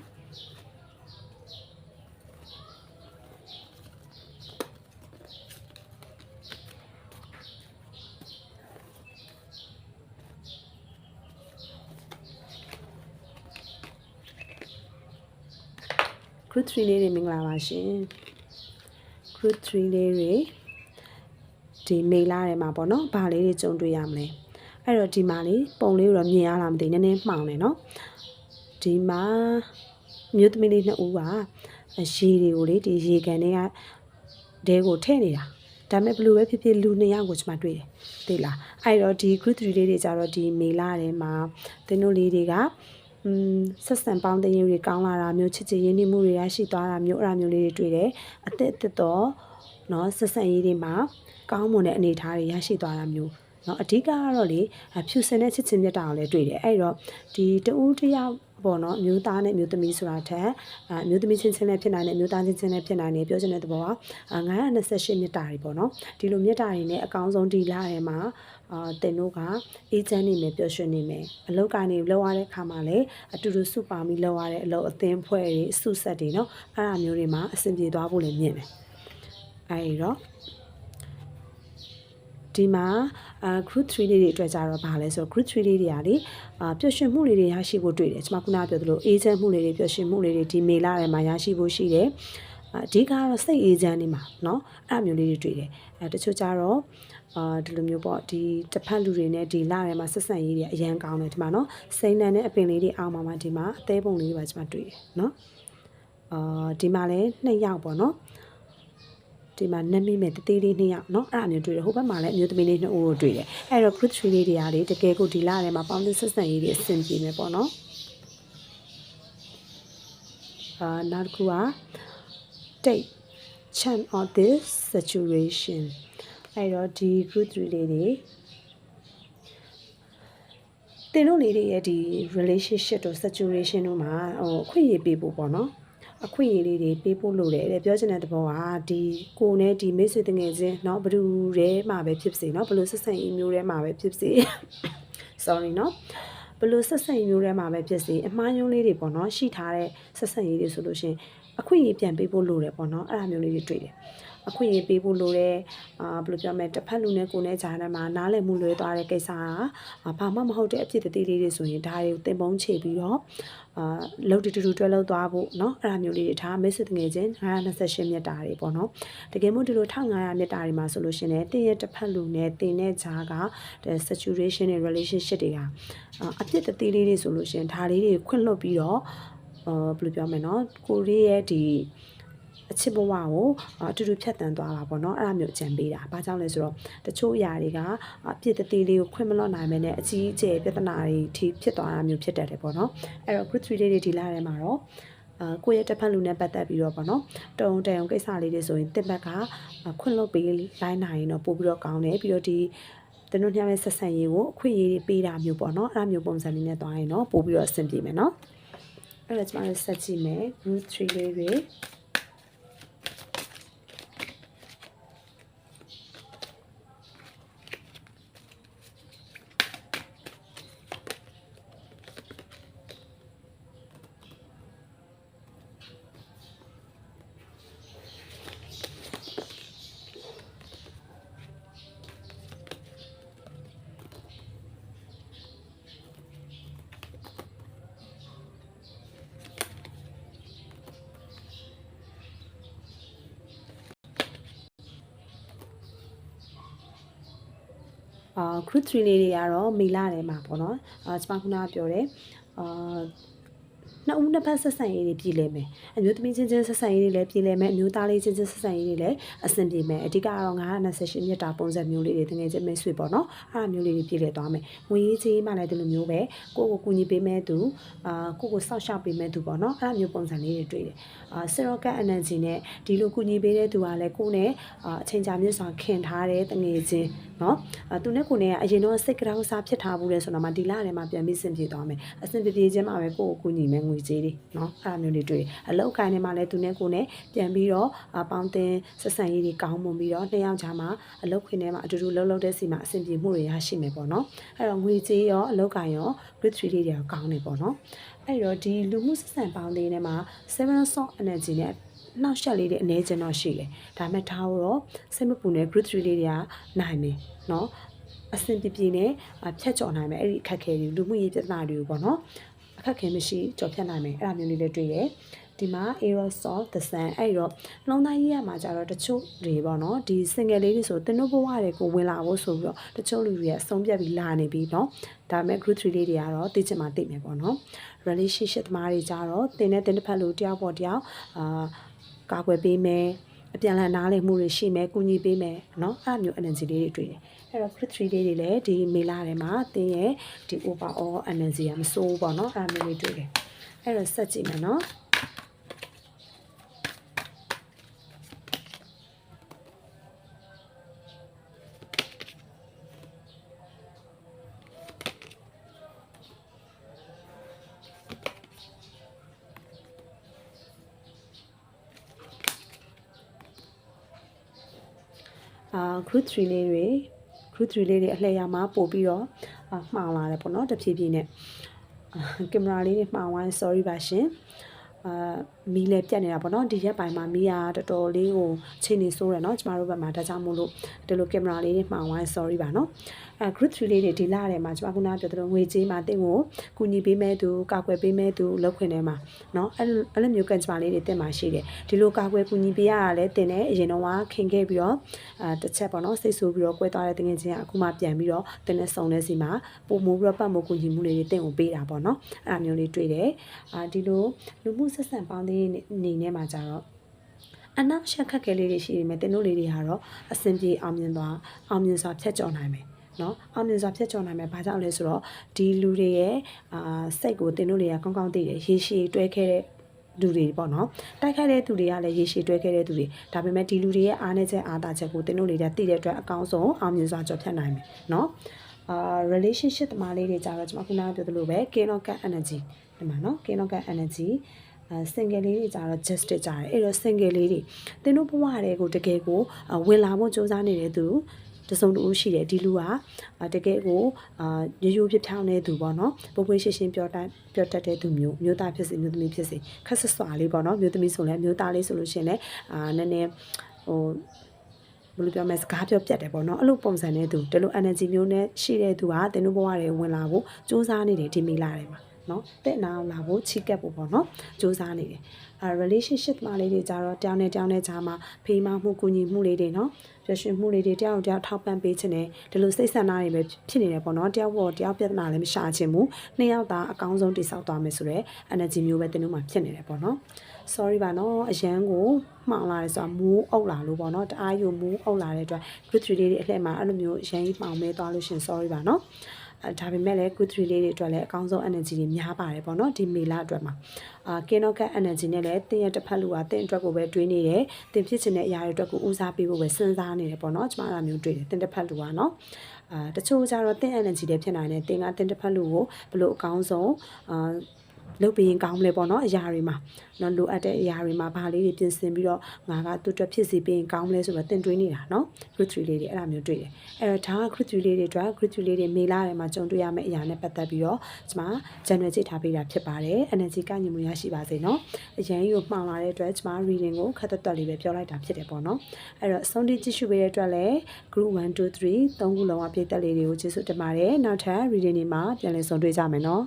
ခု3လေးနေမင်္ဂလာပါရှင်။ group 3လေးတွေဒီမေလာထဲမှာပေါ့နော်ဘာလေးတွေကြုံတွေ့ရမလဲအဲ့တော့ဒီမှာလေးပုံလေးကိုတော့မြင်ရလားမသိနည်းနည်းမှောင်တယ်နော်ဒီမှာမြို့သမီးလေးနှစ်ဦးကရေတွေကိုလေဒီရေကန်တွေကဒဲကိုထည့်နေတာဒါမဲ့ဘလို့ပဲဖြစ်ဖြစ်လူနှစ်ယောက်ကိုကျွန်မတွေ့တယ်သိလားအဲ့တော့ဒီ group 3လေးတွေကြတော့ဒီမေလာထဲမှာသင်တို့လေးတွေကอืม ဆက်ဆံပေါင်းတဲ့ရေးတွေကောင်းလာတာမျိုးချစ်ချစ်ရင်းနှီးမှုတွေရရှိသွားတာမျိုးအဲ့ဒါမျိုးလေးတွေတွေ့တယ်အသက်အသက်တော့เนาะဆက်ဆံရေးတွေမှာကောင်းမွန်တဲ့အနေအထားတွေရရှိသွားတာမျိုးเนาะအဓိကကတော့လေဖြူစင်တဲ့ချစ်ချင်းမြတ်တာကိုလည်းတွေ့တယ်အဲ့တော့ဒီတူးတယောက် ပေါ့နော်မျိုးသားနဲ့မျိုးသမီးဆိုတာထက်အမျိုးသမီးချင်းချင်းနဲ့ဖြစ်နိုင်တဲ့မျိုးသားချင်းချင်းနဲ့ဖြစ်နိုင်တယ်ပြောချင်တဲ့သဘောက928မြတ်တာတွေပေါ့နော်ဒီလိုမြတ်တာတွေနဲ့အကောင်းဆုံးဒီလာရဲမှာအာတင်တို့ကအေးချမ်းနေမယ်ပျော်ရွှင်နေမယ်အလောက်ကနေလောက်ရတဲ့ခါမှာလည်းအတူတူစုပါပြီးလောက်ရတဲ့အလောက်အသင်းဖွဲ့တွေစုဆက်တွေနော်အဲ့ဒါမျိုးတွေမှာအဆင်ပြေသွားဖို့လည်းမြင်တယ်အဲဒီတော့ဒီမှာ အာ group 3လေးတွေအတွက်ကြတော့ဗာလဲဆိုတော့ group 3လေးတွေကလေအာပျော်ရွှင်မှုလေးတွေရရှိဖို့တွေ့တယ်ကျွန်မခုနပြောသလိုအေးချမ်းမှုလေးတွေပျော်ရွှင်မှုလေးတွေဒီမေလာထဲမှာရရှိဖို့ရှိတယ်အဓိကတော့စိတ်အေးချမ်းနေမှာเนาะအဲ့မျိုးလေးတွေတွေ့တယ်အဲတချို့ကြတော့အာဒီလိုမျိုးပေါ့ဒီတစ်ဖက်လူတွေနဲ့ဒီလာထဲမှာဆက်ဆံရေးတွေအရန်ကောင်းတယ်ဒီမှာเนาะစိမ့်နန်းနဲ့အပင်လေးတွေအောက်မှာမှဒီမှာအသေးပုံလေးတွေပါကျွန်မတွေ့တယ်เนาะအာဒီမှာလည်းနှစ်ယောက်ပေါ့เนาะ ဒီမှာနမိမဲ့တသေးလေးနှစ်ယောက်เนาะအဲ့အမျိုးတွေ့တယ်ဟိုဘက်မှာလည်းအမျိုးသမီးလေးနှစ်ဦးကိုတွေ့တယ်အဲ့တော့ group 3လေးတွေကလေတကယ်ကိုဒီလာထဲမှာပေါင်းသင်းဆက်ဆံရေးတွေအဆင်ပြေမယ်ပေါ့เนาะအာနောက်တစ်ခုက take chance of this situation အဲ့တော့ဒီ group 3လေးတွေတင်တို့လေးတွေရဲ့ဒီ relationship တို့ situation တို့မှာဟိုအခွင့်အရေးပေးဖို့ပေါ့နော် အခွင့်အရေးလေးတွေပေးဖို့လိုတယ်တဲ့ပြောချင်တဲ့သဘောကဒီကိုနဲ့ဒီမိတ်ဆွေတငယ်ချင်းเนาะဘယ်သူရဲမှာပဲဖြစ်စေเนาะဘယ်လိုဆက်ဆံရေးမျိုးထဲမှာပဲဖြစ်စေ sorry เนาะဘယ်လိုဆက်ဆံရေးမျိုးထဲမှာပဲဖြစ်စေအမှားယွင်းလေးတွေပေါ့နော်ရှိထားတဲ့ဆက်ဆံရေးတွေဆိုလို့ရှင်အခွင့်အရေးပြန်ပေးဖို့လိုတယ်ပေါ့နော်အဲ့ဒါမျိုးလေးတွေတွေ့တယ် အခွင့်အရေးပေးဖို့လိုတယ်အာဘယ်လိုပြောမလဲတစ်ဖက်လူနဲ့ကိုယ်နဲ့ဂျာနဲ့မှာနားလည်မှုလွဲသွားတဲ့ကိစ္စကဘာမှမဟုတ်တဲ့အဖြစ်တသေးလေးတွေဆိုရင်ဒါတွေကိုတင်ပုံးချပြီးတော့အာလောက်တူတူတွဲလောက်သွားဖို့เนาะအဲ့ဒါမျိုးလေးတွေဒါမစ်စစ်ငယ်ချင်း928မြတ်တာတွေပေါ့နော်တကယ်မို့ဒီလို1500မြတ်တာတွေမှာဆိုလို့ရှင်လည်းတင်းရဲ့တစ်ဖက်လူနဲ့တင်းတဲ့ဂျာက situation နဲ့ relationship တွေကအဖြစ်တသေးလေးတွေဆိုလို့ရှင်ဒါလေးတွေခွင့်လွတ်ပြီးတော့အာဘယ်လိုပြောမလဲเนาะကိုရီးရဲ့ဒီ အချစ်ဘဝကိုအတူတူဖြတ်တန်းသွားတာပေါ့နော်အဲ့ဒါမျိုးအကြံပေးတာဘာကြောင့်လဲဆိုတော့တချို့အရာတွေကအပြစ်တသေးလေးကိုခွင့်မလွတ်နိုင်မဲနဲ့အကြီးအကျယ်ပြဿနာတွေထိဖြစ်သွားတာမျိုးဖြစ်တတ်တယ်ပေါ့နော်အဲ့တော့ group 3လေးတွေဒီလာထဲမှာတော့အာကိုယ့်ရဲ့တစ်ဖက်လူနဲ့ပတ်သက်ပြီးတော့ပေါ့နော်တုံတန်ကိစ္စလေးတွေဆိုရင်တစ်ဘက်ကခွင့်လွတ်ပေးလိုင်းနိုင်ရင်တော့ပို့ပြီးတော့ကောင်းတယ်ပြီးတော့ဒီတနုညမဲ့ဆက်ဆံရေးကိုအခွင့်အရေးတွေပေးတာမျိုးပေါ့နော်အဲ့ဒါမျိုးပုံစံလေးနဲ့သွားရင်တော့ပို့ပြီးတော့အဆင်ပြေမယ်နော်အဲ့တော့ကျွန်တော်တို့ဆက်ကြည့်မယ် group 3လေးတွေ group 3လေးတွေကတော့မေလာထဲမှာပေါ့နော်အာကျွန်မခုနကပြောတယ်အာနှစ်ဦးနှစ်ဖက်ဆက်ဆံရေးတွေပြည်လဲမယ်အမျိုးသမီးချင်းချင်းဆက်ဆံရေးတွေလည်းပြည်လဲမယ်အမျိုးသားလေးချင်းချင်းဆက်ဆံရေးတွေလည်းအဆင်ပြေမယ်အဓိကတော့928မြတ်တာပုံစံမျိုးလေးတွေတကယ်ချင်းမိတ်ဆွေပေါ့နော်အဲ့ဒါမျိုးလေးတွေပြည်လဲသွားမယ်ငွေရေးကြီးမှလည်းဒီလိုမျိုးပဲကိုယ့်ကိုကူညီပေးမဲ့သူအာကိုယ့်ကိုစောင့်ရှောက်ပေးမဲ့သူပေါ့နော်အဲ့ဒါမျိုးပုံစံလေးတွေတွေ့တယ်အာဆီရော့ကတ် energy နဲ့ဒီလိုကူညီပေးတဲ့သူကလည်းကိုယ့်နဲ့အာအချိန်ကြာမြင့်စွာခင်ထားတဲ့တငယ်ချင်း နော်အာသူနဲ့ကိုယ်နဲ့ကအရင်တော့စိတ်ကြောက်စားဖြစ်ထားဘူးလေဆိုတော့မှဒီလထဲမှာပြန်ပြီးစင်ပြေသွားမယ်အစင်ပြေပြေချင်းမှာပဲကိုယ့်ကိုကူညီမယ်ငွေကြေးတွေနော်အဲ့ဒါမျိုးတွေတွေ့အလောက်ကိုင်းနေမှာလည်းသူနဲ့ကိုယ်နဲ့ပြန်ပြီးတော့အပေါင်းတင်ဆက်ဆံရေးတွေကောင်းမွန်ပြီးတော့နှစ်ယောက်ကြားမှာအလောက်ခွင်ထဲမှာအတူတူလှုပ်လှုပ်တဲ့စီမှာအဆင်ပြေမှုတွေရရှိမယ်ပေါ့နော်အဲ့တော့ငွေကြေးရောအလောက်ကိုင်းရော grid 3လေးတွေရောကောင်းနေပေါ့နော်အဲ့တော့ဒီလူမှုဆက်ဆံပေါင်းလေးထဲမှာ7 salt energy နဲ့ နောက်ရှက်လေးတွေအနေကျင်တော့ရှိတယ်ဒါပေမဲ့ဒါတော့စိတ်မပူနဲ့ grid 3လေးတွေကနိုင်မယ်နော်အဆင်ပြေပြေနဲ့ဖြတ်ကျော်နိုင်မယ်အဲ့ဒီအခက်အခဲတွေလူမှုရေးပြဿနာတွေကိုပေါ့နော်အခက်အခဲမရှိကျော်ဖြတ်နိုင်မယ်အဲ့ဒါမျိုးလေးတွေတွေ့ရတယ်ဒီမှာ aerosol the sun အဲ့တော့နှလုံးသားရေးရမှာကြတော့တချို့တွေပေါ့နော်ဒီ single လေးတွေဆိုတင်တို့ဘဝတွေကိုဝင်လာဖို့ဆိုပြီးတော့တချို့လူတွေကအဆုံးပြတ်ပြီးလာနေပြီเนาะဒါပေမဲ့ group 3လေးတွေကတော့သိချင်မှသိမယ်ပေါ့နော် relationship သမားတွေကြတော့တင်တဲ့တင်တစ်ဖက်လို့တယောက်ပေါ်တယောက်အာ ကာကွယ်ပေးမယ်အပြန်အလှန်နားလည်မှုတွေရှိမယ်ကူညီပေးမယ်เนาะအဲ့မျိုး energy လေးတွေတွေ့တယ်အဲ့တော့ group 3လေးတွေလည်းဒီမေလာထဲမှာတင်းရဲ့ဒီ overall energy ကမစိုးဘူးပေါ့เนาะအဲ့မျိုးလေးတွေ့တယ်အဲ့တော့ဆက်ကြည့်မယ်เนาะ group 3လေးတွေ group 3လေးတွေအလှည့်ရမှာပို့ပြီးတော့အာမှောင်လာတယ်ပေါ့နော်တဖြည်းဖြည်းနဲ့ကင်မရာလေးတွေမှောင်သွားရင် sorry ပါရှင်အာမီးလည်းပြတ်နေတာပေါ့နော်ဒီရက်ပိုင်းမှာမီးကတော်တော်လေးကိုချိန်နေဆိုးတယ်နော်ကျမတို့ဘက်မှာဒါကြောင့်မို့လို့ဒီလိုကင်မရာလေးတွေမှောင်သွားရင် sorry ပါနော်အဲ group 3လေးတွေဒီလထဲမှာကျမခုနကပြောသလိုငွေကြေးမှာတင့်ကိုကူညီပေးမဲ့သူကာကွယ်ပေးမဲ့သူလောက်ခွင့်ထဲမှာနော်အဲ့လိုအဲ့လိုမျိုးကန်ကျမလေးတွေတင်မှာရှိတယ်ဒီလိုကာကွယ်ကူညီပေးရတာလည်းတင်တယ်အရင်တော့ကခင်ခဲ့ပြီးတော့အာတစ်ချက်ပေါ့နော်စိတ်ဆိုးပြီးတော့ကွဲသွားတဲ့တကယ်ချင်းကအခုမှပြန်ပြီးတော့တင်တဲ့စုံတဲ့စီမှာပုံမိုးပြီးတော့ပတ်မိုးကူညီမှုလေးတွေတင့်ကိုပေးတာပေါ့နော်အဲ့အမျိုးလေးတွေ့တယ်အာဒီလိုလူမှုဆက်ဆံပေါင်းသေးနေနဲ့မှာကြတော့အနောက်ရှက်ခက်ခဲလေးတွေရှိနေမယ်တင်တို့လေးတွေကတော့အဆင်ပြေအောင်မြင်သွားအောင်မြင်စွာဖြတ်ကျော်နိုင်မယ် နော်အောင်မြင်စွာဖြတ်ကျော်နိုင်မယ်ဘာကြောင့်လဲဆိုတော့ဒီလူတွေရဲ့အာစိတ်ကိုတင်တို့တွေကကောင်းကောင်းသိတယ်ရေရှည်တွဲခဲ့တဲ့လူတွေပေါ့နော်တိုက်ခိုက်တဲ့သူတွေကလည်းရေရှည်တွဲခဲ့တဲ့သူတွေဒါပေမဲ့ဒီလူတွေရဲ့အားနည်းချက်အားသာချက်ကိုတင်တို့တွေကသိတဲ့အတွက်အကောင်းဆုံးအောင်မြင်စွာကျော်ဖြတ်နိုင်မယ်နော်အာ relationship တမားလေးတွေကြတော့ကျွန်မခုနကပြောသလိုပဲ kinokan energy ဒီမှာနော် kinokan energy အဲ single လေးတွေကြတော့ justice ကြတယ်အဲ့တော့ single လေးတွေသင်တို့ဘဝတွေကိုတကယ်ကိုဝင်လာဖို့စူးစမ်းနေတဲ့သူ တစုံတူရှိတယ်ဒီလူကတကယ်ကိုအာရိုးရိုးပြဖြောင်းတဲ့သူပေါ့နော်ပွေးပွေးရှင်းရှင်းပြောတတ်ပြောတတ်တဲ့သူမျိုးမျိုးသားဖြစ်စေမျိုးသမီးဖြစ်စေခက်ဆဆွာလေးပေါ့နော်မျိုးသမီးဆိုလည်းမျိုးသားလေးဆိုလို့ရှိရင်လည်းအာနည်းနည်းဟိုဘယ်လိုပြောမလဲစကားပြောပြတ်တယ်ပေါ့နော်အဲ့လိုပုံစံနဲ့သူဒီလို energy မျိုးနဲ့ရှိတဲ့သူကတင်တို့ဘဝတွေဝင်လာဖို့စူးစမ်းနေတယ်ဒီမိလာတွေမှာနော်တဲ့နာအောင်လာဖို့ချီကပ်ဖို့ပေါ့နော်စူးစမ်းနေတယ်အဲ relationship မှာလေးတွေကြတော့တောင်းနဲ့တောင်းနဲ့ကြားမှာဖေးမမှုကူညီမှုလေးတွေနော် ပြည့်ရွှင်မှုလေးတွေတယောက်တယောက်ထောက်ပံ့ပေးခြင်းနဲ့ဒီလိုစိတ်ဆန္ဒတွေပဲဖြစ်နေတယ်ပေါ့နော်တယောက်ပေါ်တယောက်ပြဿနာလည်းမရှာချင်ဘူးနှစ်ယောက်သားအကောင်းဆုံးတိဆောက်သွားမယ်ဆိုတော့ energy မျိုးပဲတင်တို့မှာဖြစ်နေတယ်ပေါ့နော် sorry ပါနော်အရန်ကိုမှောင်လာတယ်ဆိုတာမူးအုပ်လာလို့ပေါ့နော်တအားယူမူးအုပ်လာတဲ့အတွက် group 3လေးတွေအလှည့်မှာအဲ့လိုမျိုးအရန်ကြီးမှောင်မဲသွားလို့ရှင် sorry ပါနော်အဲ ဒါပေမဲ့လည်း good 3လေးတွေအတွက်လည်းအကောင်းဆုံး energy တွေများပါတယ်ပေါ့နော်ဒီမေလအတွက်မှာအာ kinokat energy နဲ့လည်းတင်းရဲ့တစ်ဖက်လူကတင်းအတွက်ကိုပဲတွေးနေတယ်တင်းဖြစ်ချင်တဲ့အရာတွေအတွက်ကိုဦးစားပေးဖို့ပဲစဉ်းစားနေတယ်ပေါ့နော်ကျမအဲ့လိုမျိုးတွေးတယ်တင်းတစ်ဖက်လူကနော်အာတချို့ကျတော့တင်း energy တွေဖြစ်နိုင်တယ်တင်းကတင်းတစ်ဖက်လူကိုဘလို့အကောင်းဆုံးအာ လုပ်ပြီးရင်ကောင်းမလဲပေါ့နော်အရာတွေမှာနော်လိုအပ်တဲ့အရာတွေမှာဘာလေးတွေပြင်ဆင်ပြီးတော့ငါကတူတွက်ဖြစ်စီပြီးရင်ကောင်းမလဲဆိုတော့တင်တွေးနေတာနော် group 3လေးတွေအဲ့လိုမျိုးတွေ့တယ်အဲ့တော့ဒါက group 3လေးတွေအတွက် group 3လေးတွေမေလာထဲမှာကြုံတွေ့ရမယ့်အရာနဲ့ပတ်သက်ပြီးတော့ကျွန်မ channel ကြည့်ထားပေးတာဖြစ်ပါတယ် energy ကညမှုရရှိပါစေနော်အရင်ကိုမှောင်လာတဲ့အတွက်ကျွန်မ reading ကိုခက်သက်သက်လေးပဲပြောလိုက်တာဖြစ်တယ်ပေါ့နော်အဲ့တော့အဆုံးထိကြည့်ရှုပေးတဲ့အတွက်လည်း group 1 2 3သုံးခုလုံးအပြည့်တက်လေးတွေကိုကျေးဇူးတင်ပါတယ်နောက်ထပ် reading တွေမှာပြန်လည်ဆုံတွေ့ကြမယ်နော်